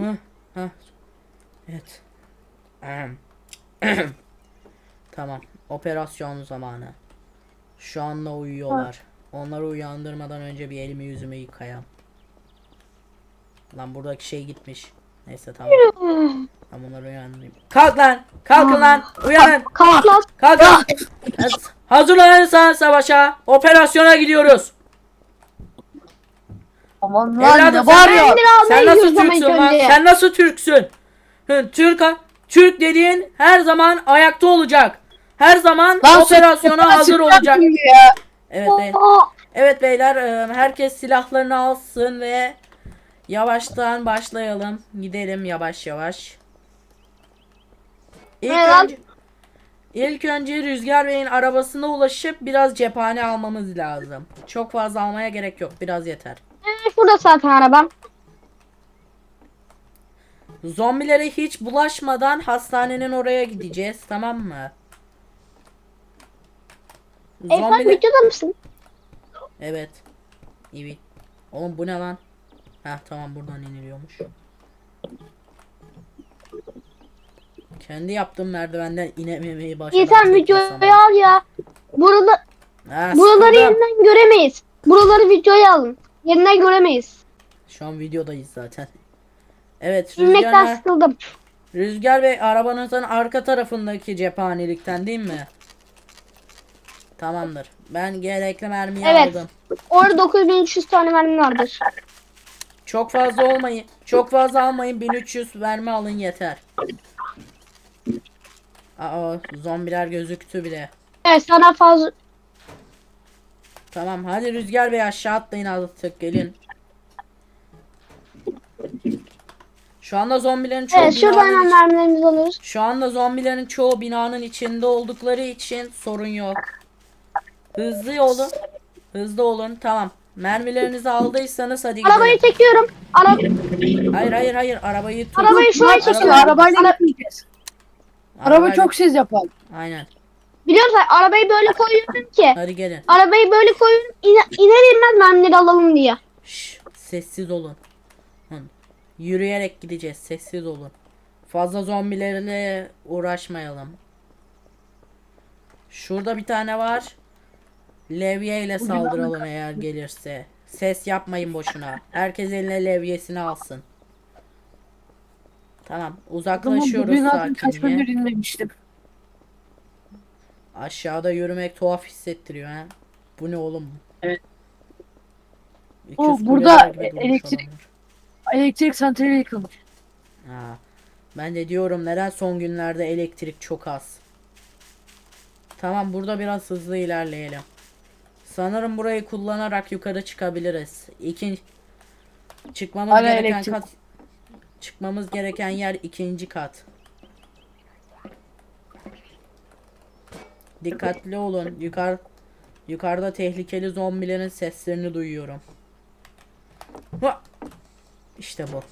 Hı, hı. Evet. Tamam. Operasyon zamanı. Şu anda uyuyorlar. Onları uyandırmadan önce bir elimi yüzümü yıkayam. Lan buradaki şey gitmiş. Neyse tamam. Ben bunları uyandırayım. Kalk lan! Kalkın lan! Uyanın! Kalk lan. Kalkın! Evet, Hazırlanırsan savaşa. Operasyona gidiyoruz. Aman Evladım lan sen- var ya? Emir Sen nasıl Türksün lan? Sen nasıl Türksün? Hı, Türk Türk dediğin her zaman ayakta olacak. Her zaman operasyona sen- hazır sen- olacak. Ya. Evet, Aa, evet beyler, e, herkes silahlarını alsın ve yavaştan başlayalım. Gidelim yavaş yavaş. İlk Ne lan? önce, ilk önce Rüzgar Bey'in arabasına ulaşıp biraz cephane almamız lazım. Çok fazla almaya gerek yok. Biraz yeter. Şurada zaten arabam. Zombilere hiç bulaşmadan hastanenin oraya gideceğiz tamam mı? Zombile- videoda mısın? Evet. İyi. Oğlum bu ne lan? Heh tamam buradan iniliyormuş. Kendi yaptığım merdivenden inememeyi sen tek videoyu al ya. Burada, Ha, buraları sıkıldım. yeniden göremeyiz. Buraları videoya alın. Yeniden göremeyiz. Şu an videodayız zaten. Evet İnmekten Rüzgar, sıkıldım. Rüzgar Bey arabanızın arka tarafındaki cephanelikten değil mi? Tamamdır. Ben gerekli mermiyi Evet. aldım. Orada 9300 tane mermi vardır. Çok fazla olmayın. Çok fazla almayın. 1300 verme alın yeter. Aa zombiler gözüktü bile. Evet sana fazla... Tamam hadi Rüzgar Bey aşağı atlayın artık gelin. Şu anda zombilerin çoğu Evet şurada binanın iç- mermilerimizi alıyoruz. Şu anda zombilerin çoğu binanın içinde oldukları için sorun yok. Hızlı olun. Hızlı olun. Tamam. Mermilerinizi aldıysanız hadi gidelim. Arabayı çekiyorum. Ara Hayır hayır hayır arabayı tut. Arabayı şuraya çekiyorum. Arabayla gitmeyeceğiz. Araba Arabayla- çok siz yapalım. Aynen. Biliyor musun arabayı böyle koyuyorum ki. Hadi gelin. Arabayı böyle koyuyorum. ine, iner inmez mermileri alalım diye. Şş, sessiz olun. Hı. Yürüyerek gideceğiz. Sessiz olun. Fazla zombilerle uğraşmayalım. Şurada bir tane var. Levye ile saldıralım eğer gelirse. Ses yapmayın boşuna. Herkes eline levyesini alsın. Tamam. Uzaklaşıyoruz sakince. gündür inmemiştim. Aşağıda yürümek tuhaf hissettiriyor ha. Bu ne oğlum? Evet. İkiz O, kuleler burada durmuş elektrik- adamlar. Elektrik santrali yıkılmış. Ha. Ben de diyorum neden son günlerde elektrik çok az. Tamam burada biraz hızlı ilerleyelim. Sanırım burayı kullanarak yukarı çıkabiliriz. İki çıkmamız Hala gereken elektrik. kat çıkmamız gereken yer ikinci kat. Dikkatli olun. Yukarı yukarıda tehlikeli zombilerin seslerini duyuyorum. Ha! İşte bu.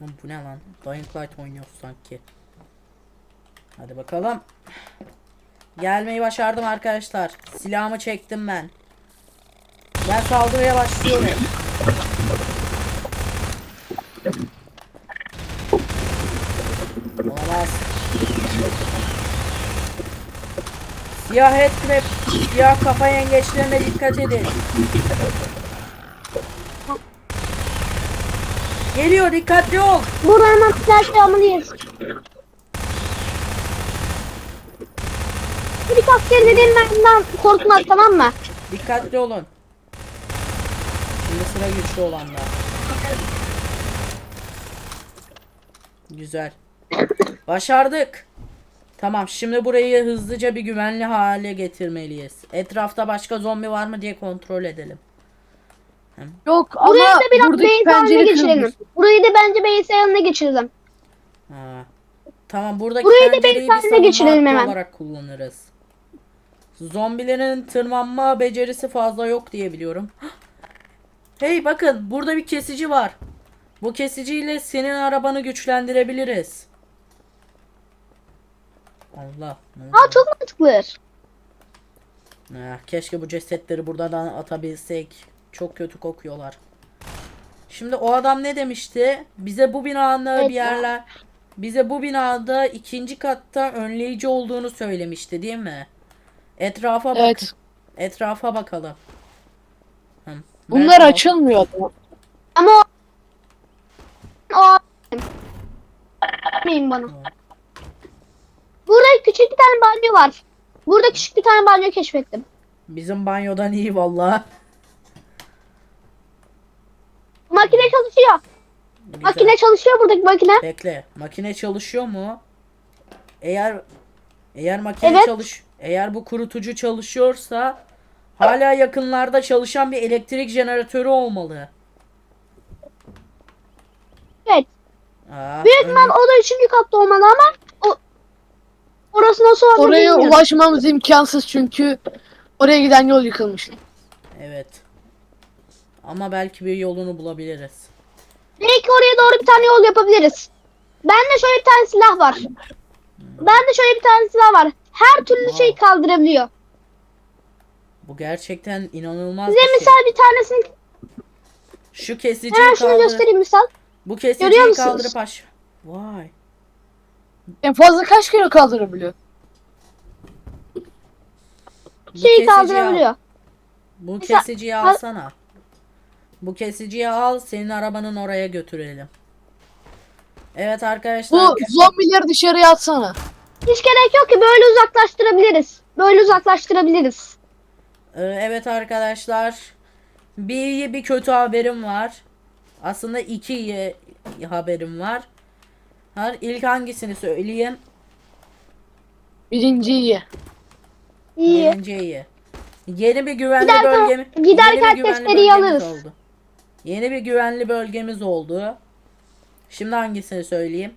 Oğlum bu ne lan? Dying Light oynuyoruz sanki. Hadi bakalım. Gelmeyi başardım arkadaşlar. Silahımı çektim ben. Ben saldırıya başlıyorum. Olamaz. Siyah headcrab, siyah kafa yengeçlerine dikkat edin. Geliyor dikkatli ol. Flash almalıyız. Bir askeri dediğim benden korkmaz tamam mı? Dikkatli olun. Şimdi sıra güçlü olanlar. Güzel. Başardık. Tamam şimdi burayı hızlıca bir güvenli hale getirmeliyiz. Etrafta başka zombi var mı diye kontrol edelim. Yok Burayı ama da biraz buradaki base haline pencere geçirelim. kırılmış. Burayı da bence base haline geçirelim. Ha. Tamam buradaki Burayı da pencereyi bir savunma geçirelim hattı hemen. olarak kullanırız. Zombilerin tırmanma becerisi fazla yok diye biliyorum. Hey bakın burada bir kesici var. Bu kesiciyle senin arabanı güçlendirebiliriz. Allah. Aa çok mantıklı. Ah, keşke bu cesetleri buradan atabilsek. Çok kötü kokuyorlar. Şimdi o adam ne demişti? Bize bu binada Evet bir ya. yerler bize bu binada ikinci katta önleyici olduğunu söylemişti değil mi? Etrafa bak. Evet. Etrafa bakalım. Hı. Bunlar Merhaba. açılmıyor. Ama o... o... Bana. Küçük bir tane banyo var. Burada küçük bir tane banyo keşfettim. Bizim banyodan iyi vallahi. Makine çalışıyor. Güzel. Makine çalışıyor buradaki makine. Bekle. Makine çalışıyor mu? Eğer eğer makine Evet. çalış eğer bu kurutucu çalışıyorsa hala yakınlarda çalışan bir elektrik jeneratörü olmalı. Evet. Aa, Büyük ihtimal o da üçüncü katta olmalı ama orası nasıl Oraya bilmiyorum. ulaşmamız imkansız çünkü oraya giden yol yıkılmış. Evet. Ama belki bir yolunu bulabiliriz. Belki oraya doğru bir tane yol yapabiliriz. Bende şöyle bir tane silah var. Bende şöyle bir tane silah var. Her türlü Wow. şeyi kaldırabiliyor. Bu gerçekten inanılmaz Size bir şey. misal bir tanesini Şu kesiciyi hemen şunu kaldır. göstereyim misal. Bu kesiciyi Görüyor musunuz? kaldırıp aş. Vay. En fazla kaç kilo kaldırabiliyor? Bu Şeyi kesiciyi al. kaldırabiliyor. Bu Mesela- kesiciyi al- alsana. Bu kesiciyi al senin arabanın oraya götürelim. Evet arkadaşlar. Bu zombileri dışarıya atsana. Hiç gerek yok ki böyle uzaklaştırabiliriz. Böyle uzaklaştırabiliriz. Ee, evet arkadaşlar. Bir iyi bir kötü haberim var. Aslında iki iyi haberim var. Her ilk hangisini söyleyeyim? Birinci iyi. İyi. Birinci iyi. Yeni bir güvenli Giderken- bölgemi testereyi bölgemiz alırız. oldu. Yeni bir güvenli bölgemiz oldu. Şimdi hangisini söyleyeyim?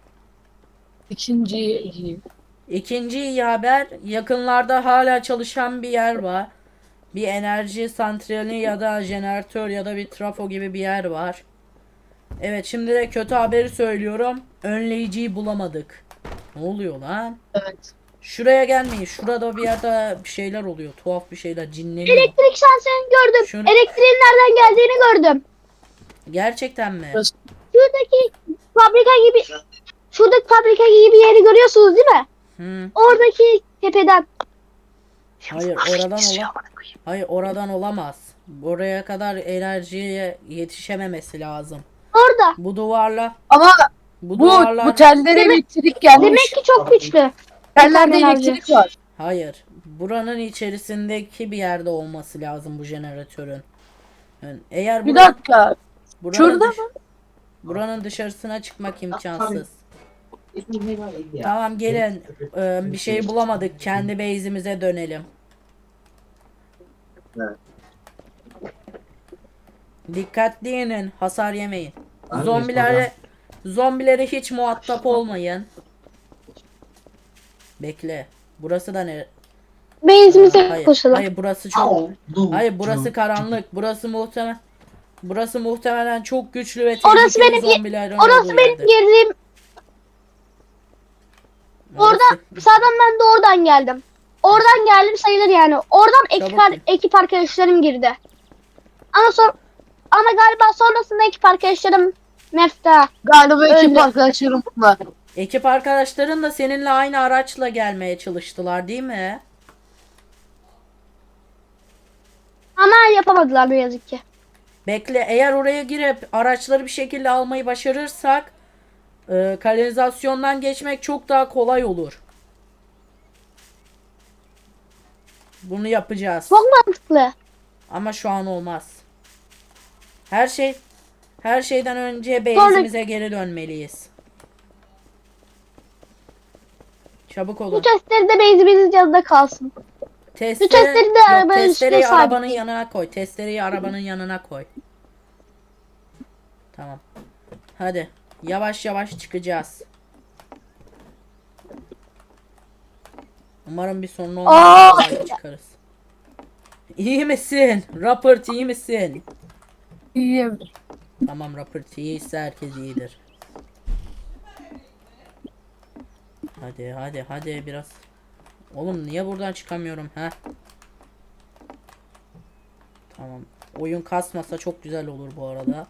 İkinci iyi. İkinci iyi haber yakınlarda hala çalışan bir yer var. Bir enerji santrali ya da jeneratör ya da bir trafo gibi bir yer var. Evet şimdi de kötü haberi söylüyorum. Önleyiciyi bulamadık. Ne oluyor lan? Evet. Şuraya gelmeyin. Şurada bir yerde bir şeyler oluyor. Tuhaf bir şeyler. Cinleniyor. Elektrik şansını gördüm. Şunu- Elektriğin nereden geldiğini gördüm. Gerçekten mi? Şuradaki fabrika gibi şuradaki fabrika gibi bir yeri görüyorsunuz değil mi? Hı. Oradaki tepeden. Hayır oradan ola. Hayır oradan olamaz. Oraya kadar enerjiye yetişememesi lazım. Orada. Bu duvarla Ama bu, bu, duvarlar bu tellere elektrik gelmiş. Demek ki çok güçlü. Tellerde elektrik var. Hayır. Buranın içerisindeki bir yerde olması lazım bu jeneratörün. Yani eğer Bir bura- dakika. buranın, şurada dış- buranın dışarısına çıkmak imkansız. Tamam gelin. Ee, bir şey bulamadık. Kendi base'imize dönelim. Dikkatli inin. Hasar yemeyin. Zombilere zombilere hiç muhatap olmayın. Bekle. Burası da ne? Benzimize Hayır. koşalım. Hayır burası çok Hayır burası karanlık. Burası muhtemel Burası muhtemelen çok güçlü ve tehlikeli Orası benim ye- zombilerin Orası olduğu benim yerdir. girdiğim. Orada sağdan ben de oradan geldim. Oradan geldim sayılır yani. Oradan ekip, Çabuk gel. ekip arkadaşlarım girdi. Ama son ama galiba sonrasında ekip arkadaşlarım Mefta. Galiba ekip Öyle. arkadaşlarım bunlar. Ekip arkadaşların da seninle aynı araçla gelmeye çalıştılar değil mi? Ama yapamadılar ne yazık ki. Bekle eğer oraya girip araçları bir şekilde almayı başarırsak e, kanalizasyondan geçmek çok daha kolay olur. Bunu yapacağız. Çok mantıklı. Ama şu an olmaz. Her şey her şeyden önce base'imize geri dönmeliyiz. Çabuk Bu olun. testleri de bezimizin yanında kalsın. Testere, testleri de Yok, arabanın testereyi üstüne arabanın sabitleyin. yanına koy. Testereyi arabanın yanına koy. Tamam. Hadi. Yavaş yavaş çıkacağız. Umarım bir sorun olmaz. Çıkarız. İyi misin? Robert iyi misin? İyiyim. Tamam Robert iyiyse herkes iyidir. Hadi hadi hadi biraz. Oğlum niye buradan çıkamıyorum ha? Tamam. Oyun kasmasa çok güzel olur bu arada.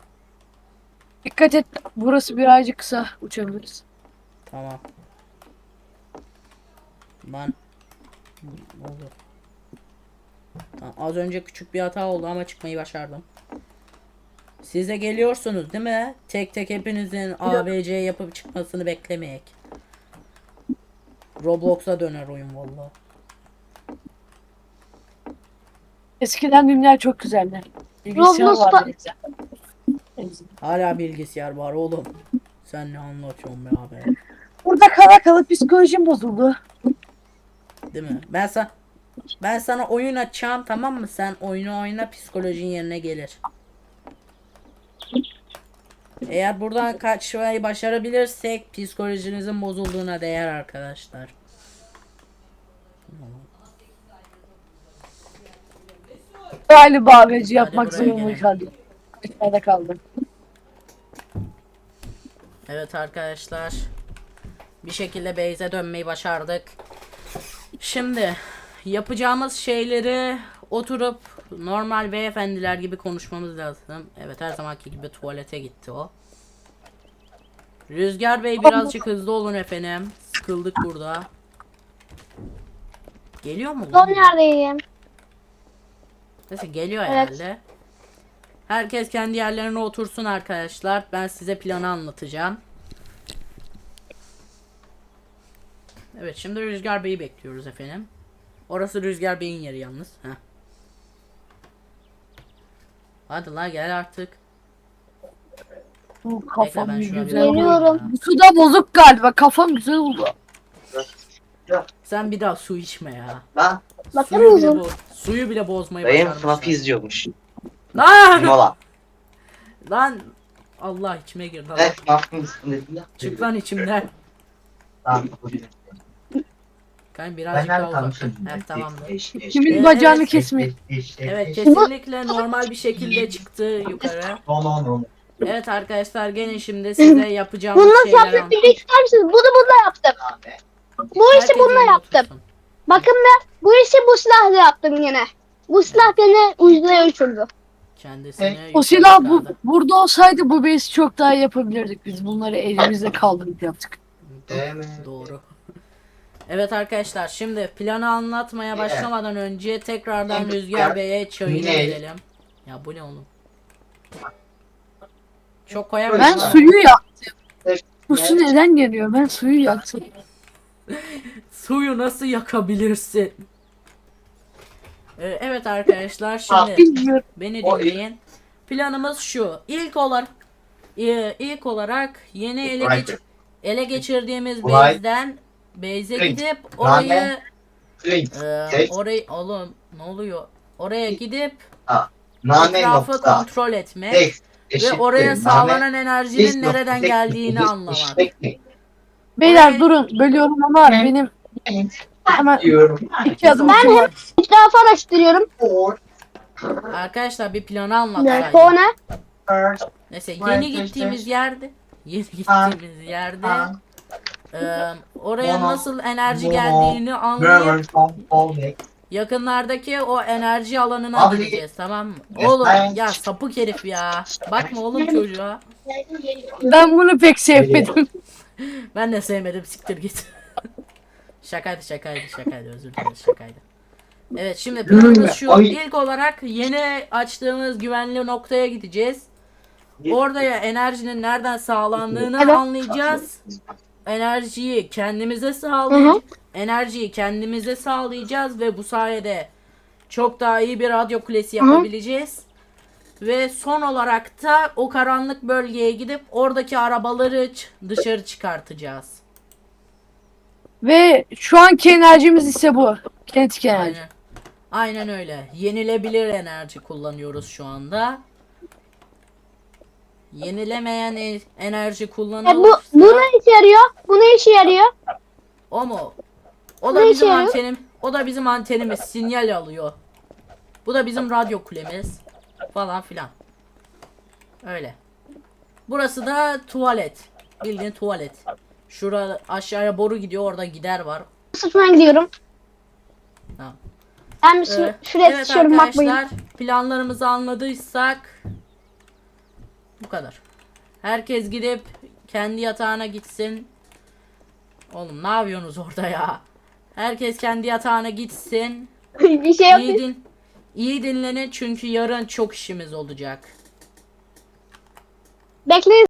Dikkat et. Burası birazcık kısa. Uçabiliriz. Tamam. Ben oldu? Tamam, az önce küçük bir hata oldu ama çıkmayı başardım. Siz de geliyorsunuz değil mi? Tek tek hepinizin ABC yapıp çıkmasını beklemeyek. Roblox'a döner oyun valla. Eskiden filmler çok güzeldi. Bilgisayar Roblox'ta- vardı bize. Hala bilgisayar var oğlum. Sen ne anlatıyorsun be abi? Burada kala kala psikolojim bozuldu. Değil mi? Ben sana ben sana oyun açacağım tamam mı? Sen oyunu oyna psikolojin yerine gelir. Eğer buradan kaçmayı başarabilirsek psikolojinizin bozulduğuna değer arkadaşlar. Galiba ABC yapmak buraya zorunda gelelim. kaldım. Aşağıda kaldım. Evet arkadaşlar. Bir şekilde base'e dönmeyi başardık. Şimdi yapacağımız şeyleri oturup normal beyefendiler gibi konuşmamız lazım. Evet her zamanki gibi tuvalete gitti o. Rüzgar Bey birazcık hızlı olun efendim. Sıkıldık burada. Geliyor mu? Son lan? yerdeyim. Neyse geliyor Evet. herhalde. Herkes kendi yerlerine otursun arkadaşlar. Ben size planı anlatacağım. Evet şimdi Rüzgar Bey'i bekliyoruz efendim. Orası Rüzgar Bey'in yeri yalnız. Heh. Hadi la gel artık. Bu kafam ben şuna güzel. Geliyorum. Bu su da bozuk galiba. Kafam güzel oldu. Sen bir daha su içme ya. Lan Suyu bile, bo- suyu bile bozmayı dayım başarmışlar. FNAF izliyormuş. Lan! Mola. Lan! Allah içime girdi. Ne lan. FNAF'ın üstünde değil ya. Çık lan içimden. Tamam, bu bir- Kan birazcık Ben daha uzak. Evet tamamdır. Kimin Evet, bacağını kesmeyin. Evet kesinlikle normal bir şekilde çıktı yukarı. Evet arkadaşlar gelin şimdi size yapacağımız Bunu nasıl şeyler an- bilmek ister misiniz? Bunu bununla yaptım. Abi. Bu işi bununla yaptım. Bakın be bu işi bu silahla yaptım yine. Bu silah beni ucuzaya uçurdu. Kendisini O silah bu, çıkardı. burada olsaydı bu base çok daha yapabilirdik. Biz bunları elimizde kaldırıp yaptık. Değil mi? Doğru. Evet arkadaşlar şimdi planı anlatmaya başlamadan önce tekrardan. Rüzgar Bey'e çayını Ne? verelim. Ya bu ne oğlum? Çok koyamıyorum. Ben ha. suyu yaktım. Bu su neden geliyor? Ben suyu yaktım. Suyu nasıl yakabilirsin? Ee, evet arkadaşlar şimdi Bilmiyorum. beni O- dinleyin. Planımız şu. İlk olarak e, ilk olarak yeni ele, Right. geç- ele geçirdiğimiz Right. base'den base'e Right. gidip orayı Nane. Drink. e, Tek. orayı oğlum ne oluyor? Oraya gidip Nane etrafı nokta. kontrol etmek Tek. ve Eşittir. oraya sağlanan enerjinin nereden geldiğini anlamak. Beyler Oraya- durun. Bölüyorum ama benim hemen Diyorum. iki adım Ben var. Etrafı araştırıyorum. Or. Arkadaşlar bir planı Ne? anlatsaydım. Ne? First. Neyse yeni gittiğimiz yerde yeni gittiğimiz yerde Oraya nasıl enerji geldiğini anlayıp yakınlardaki o enerji alanına Abi- gideceğiz tamam mı? Oğlum ya sapık herif ya. Bakma oğlum çocuğa. Ben bunu pek sevmedim. Ben de sevmedim siktir git. şakaydı şakaydı şakaydı özür dileriz şakaydı. Evet şimdi planımız şu. İlk olarak yeni açtığımız güvenli noktaya gideceğiz. Orada ya enerjinin nereden sağlandığını Evet. anlayacağız. Enerjiyi kendimize sağlayacağız. Enerjiyi kendimize sağlayacağız ve bu sayede çok daha iyi bir radyo kulesi yapabileceğiz. Ve son olarak da o karanlık bölgeye gidip oradaki arabaları dışarı çıkartacağız. Ve şu anki enerjimiz ise bu. Kinetik enerji. Aynen. Aynen öyle. Yenilebilir enerji kullanıyoruz şu anda. Yenilemeyen e- enerji E, bu, kullanılırsa bu ne işe yarıyor? Bu ne işe yarıyor? o mu? O da Ne bizim yarıyor? antenim. O da bizim antenimiz. Sinyal alıyor. Bu da bizim radyo kulemiz. Falan filan. Öyle. Burası da tuvalet. Bildiğin tuvalet. Şurada aşağıya boru gidiyor. Orada gider var. Sırtına gidiyorum. Tamam. Ben bir şu, Ee, şuraya evet sıçıyorum bakmayın. arkadaşlar planlarımızı anladıysak bu kadar. Herkes gidip kendi yatağına gitsin. Oğlum ne yapıyorsunuz orada ya? Herkes kendi yatağına gitsin. bir şey yok. İyi, din iyi dinlenin çünkü yarın çok işimiz olacak. Bekleyin